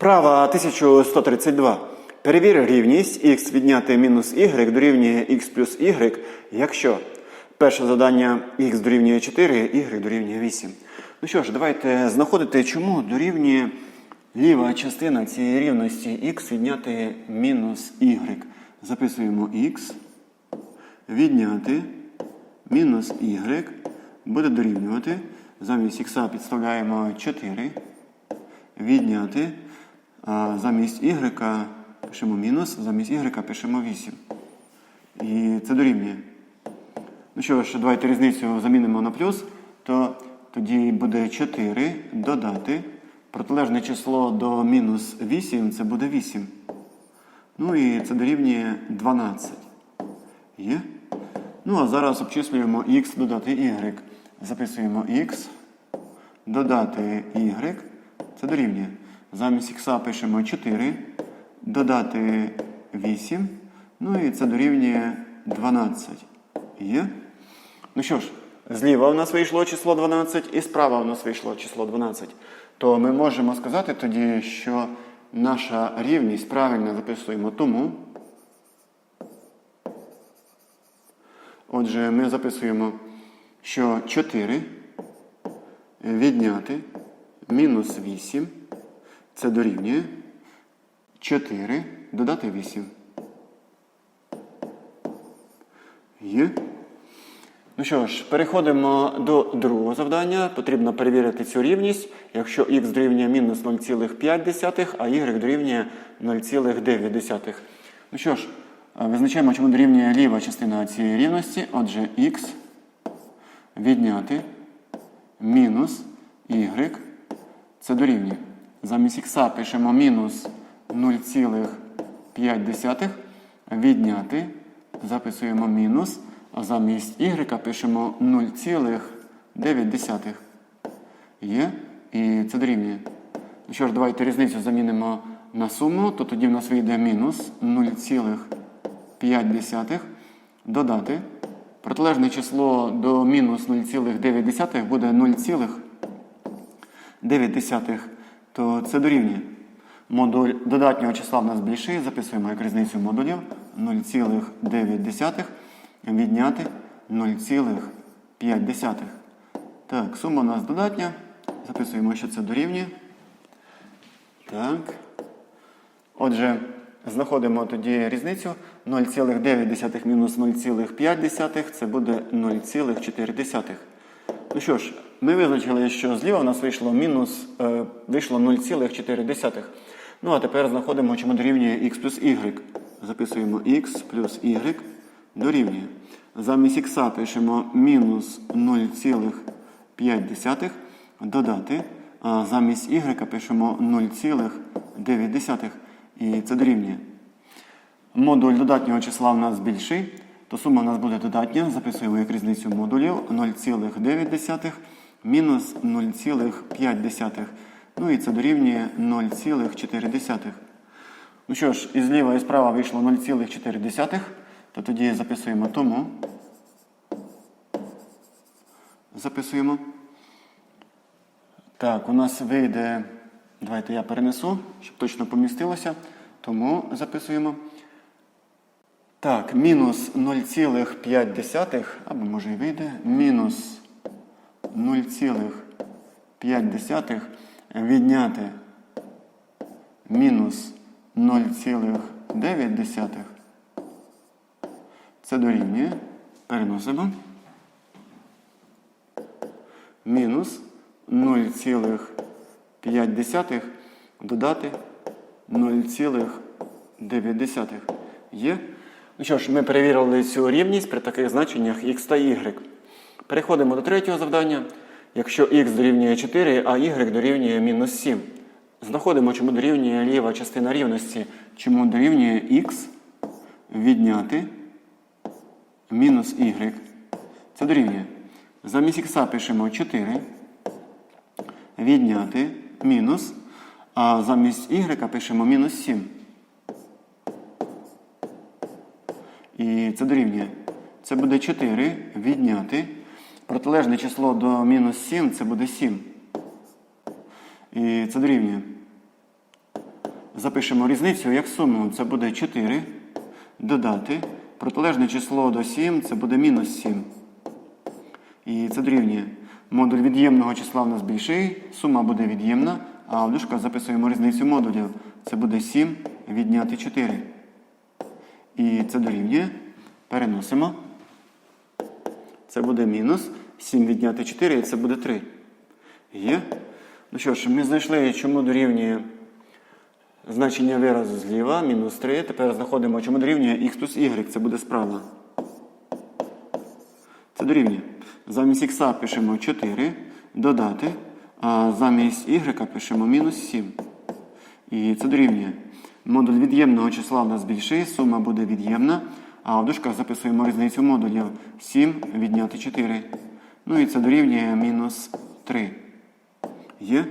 Вправа 1132. Перевір рівність х відняти мінус y дорівнює x плюс y, якщо перше завдання х дорівнює 4, y дорівнює 8. Ну що ж, давайте знаходити, чому дорівнює ліва частина цієї рівності х відняти мінус y. Записуємо х відняти мінус y буде дорівнювати. Замість х підставляємо 4 відняти. Замість y пишемо мінус, замість y пишемо 8. І це дорівнює. Ну що ж, давайте різницю замінимо на плюс, то тоді буде 4 додати. Протилежне число до мінус 8 це буде 8. Ну і це дорівнює 12. Є? Ну, а зараз обчислюємо х додати y. Записуємо х, додати y. Це дорівнює. Замість х пишемо 4, додати 8. Ну і це дорівнює 12. Є? Ну що ж, зліва у нас вийшло число 12 і справа у нас вийшло число 12. То ми можемо сказати тоді, що наша рівність правильно записуємо тому. Отже, ми записуємо, що 4 відняти мінус 8 це дорівнює 4 додати 8. Є. Ну що ж, переходимо до другого завдання. Потрібно перевірити цю рівність. Якщо х дорівнює мінус 0,5, а y дорівнює 0,9. Ну що ж, визначаємо, чому дорівнює ліва частина цієї рівності. Отже, х відняти мінус y це дорівнює. Замість х пишемо мінус 0,5 відняти. Записуємо мінус. А замість y пишемо 0,9. Є. І це дорівнює. Що ж, давайте різницю замінимо на суму, то тоді в нас вийде мінус 0,5 додати. Протилежне число до мінус 0,9 буде 0,9, то це дорівнює. Модуль додатнього числа в нас більший. Записуємо як різницю модулів 0,9 відняти 0,5. Так, сума у нас додатня. Записуємо, що це дорівнює. Так. Отже, знаходимо тоді різницю. 0,9 мінус 0,5 це буде 0,4. Ну що ж, ми визначили, що зліва у нас вийшло мінус, е, вийшло 0,4. Ну, а тепер знаходимо, чому дорівнює x плюс y. Записуємо x плюс y дорівнює. Замість х пишемо мінус 0,5 додати. А замість y пишемо 0,9. І це дорівнює. Модуль додатнього числа у нас більший, то сума у нас буде додатня. Записуємо як різницю модулів 0,9 мінус 0,5. Ну і це дорівнює 0,4. Ну що ж, і зліва і справа вийшло 0,4, то тоді записуємо тому. Записуємо. Так, у нас вийде. Давайте я перенесу, щоб точно помістилося. Тому записуємо. Так, мінус 0,5, або може і вийде, мінус 0,5 відняти мінус 0,9. Це дорівнює. Переносимо. Мінус 0,5 додати 0,9. Є? Ну що ж, ми перевірили цю рівність при таких значеннях x та y. Переходимо до третього завдання. Якщо х дорівнює 4, а y дорівнює мінус 7. Знаходимо, чому дорівнює ліва частина рівності, чому дорівнює х відняти мінус y. Це дорівнює. Замість х пишемо 4. Відняти мінус. А замість y пишемо мінус 7. І це дорівнює. Це буде 4 відняти. Протилежне число до мінус 7 це буде 7. І це дорівнює. запишемо різницю як суму. Це буде 4 додати. Протилежне число до 7 це буде мінус 7. І це дорівнює. Модуль від'ємного числа в нас більший, сума буде від'ємна, а в записуємо різницю модулів. Це буде 7 відняти 4. І це дорівнює. Переносимо. Це буде мінус. 7 відняти 4, і це буде 3. Є. Ну що ж, ми знайшли, чому дорівнює значення виразу зліва, мінус 3. Тепер знаходимо, чому дорівнює х плюс y. Це буде справа. Це дорівнює. Замість х пишемо 4, додати, а замість y пишемо мінус 7. І це дорівнює. Модуль від'ємного числа в нас більший, сума буде від'ємна, а в дужках записуємо різницю модулів 7 відняти 4. Ну і це дорівнює мінус 3. Є?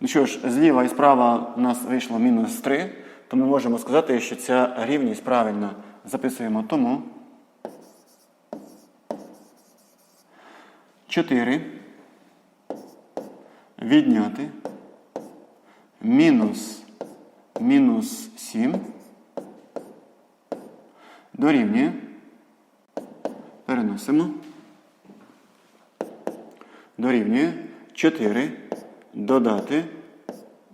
Ну що ж, зліва і справа у нас вийшло мінус 3, то ми можемо сказати, що ця рівність правильна. Записуємо тому. 4 відняти мінус мінус 7 дорівнює. Переносимо. Дорівнює 4 додати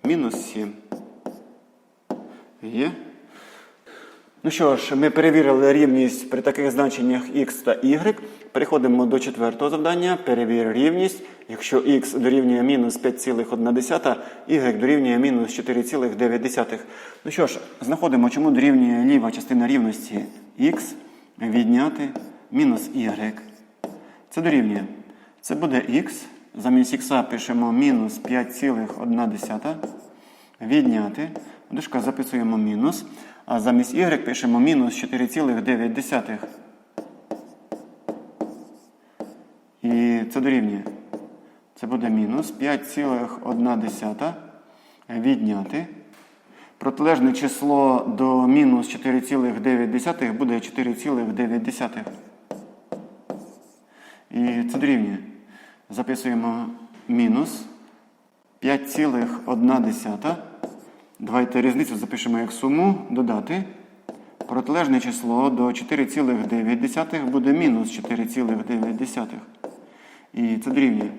мінус 7. Є. Ну що ж, ми перевірили рівність при таких значеннях x та y. Переходимо до четвертого завдання. Перевір рівність. Якщо x дорівнює мінус 5,1, y дорівнює мінус 4,9. Ну що ж, знаходимо, чому дорівнює ліва частина рівності x відняти мінус y. Це дорівнює. Це буде x. Замість х пишемо мінус 5,1. Відняти. В дужках записуємо мінус. А замість y пишемо мінус 4,9. І це дорівнює. Це буде мінус 5,1 відняти. Протилежне число до мінус 4,9 буде 4,9. І це дорівнює. Записуємо мінус 5,1. Давайте різницю запишемо як суму додати. Протилежне число до 4,9 буде мінус 4,9. І це дорівнює.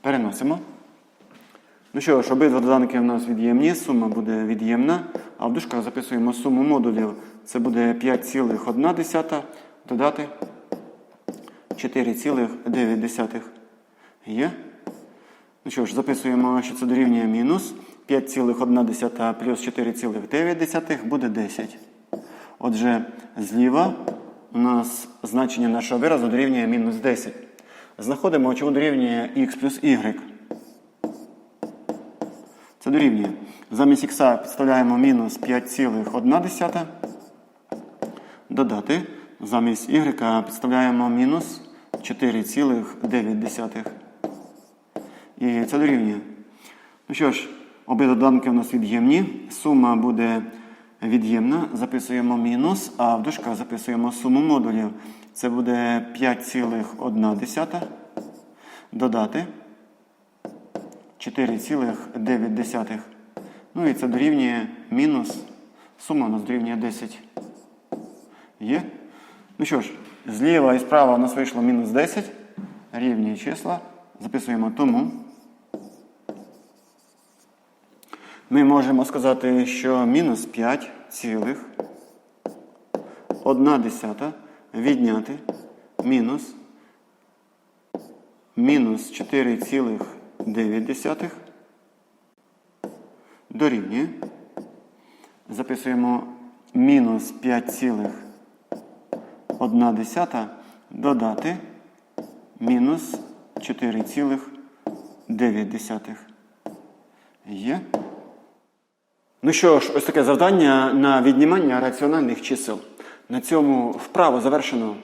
Переносимо. Ну що ж, обидва доданки у нас від'ємні, сума буде від'ємна. А в дужках записуємо суму модулів. Це буде 5,1 додати 4,9. Є? Ну що ж, записуємо, що це дорівнює мінус. 5,1 плюс 4,9 буде 10. Отже, зліва у нас значення нашого виразу дорівнює мінус 10. Знаходимо, чому дорівнює х плюс y. Це дорівнює. Замість х підставляємо мінус 5,1. Додати. Замість y підставляємо мінус 4,9. І це дорівнює. Ну що ж, обидва доданки у нас від'ємні. Сума буде від'ємна. Записуємо мінус, а в дужках записуємо суму модулів. Це буде 5,1 додати 4,9. Ну і це дорівнює мінус. Сума у нас дорівнює 10. Є? Ну що ж, зліва і справа у нас вийшло мінус 10. Рівні числа. Записуємо тому. Ми можемо сказати, що мінус 5 цілих. 1 десята. Відняти. Мінус. Мінус 4,9 дорівнює. Записуємо мінус 5,1 додати. Мінус 4,9. Є. Ну що ж, ось таке завдання на віднімання раціональних чисел. На цьому вправо завершено.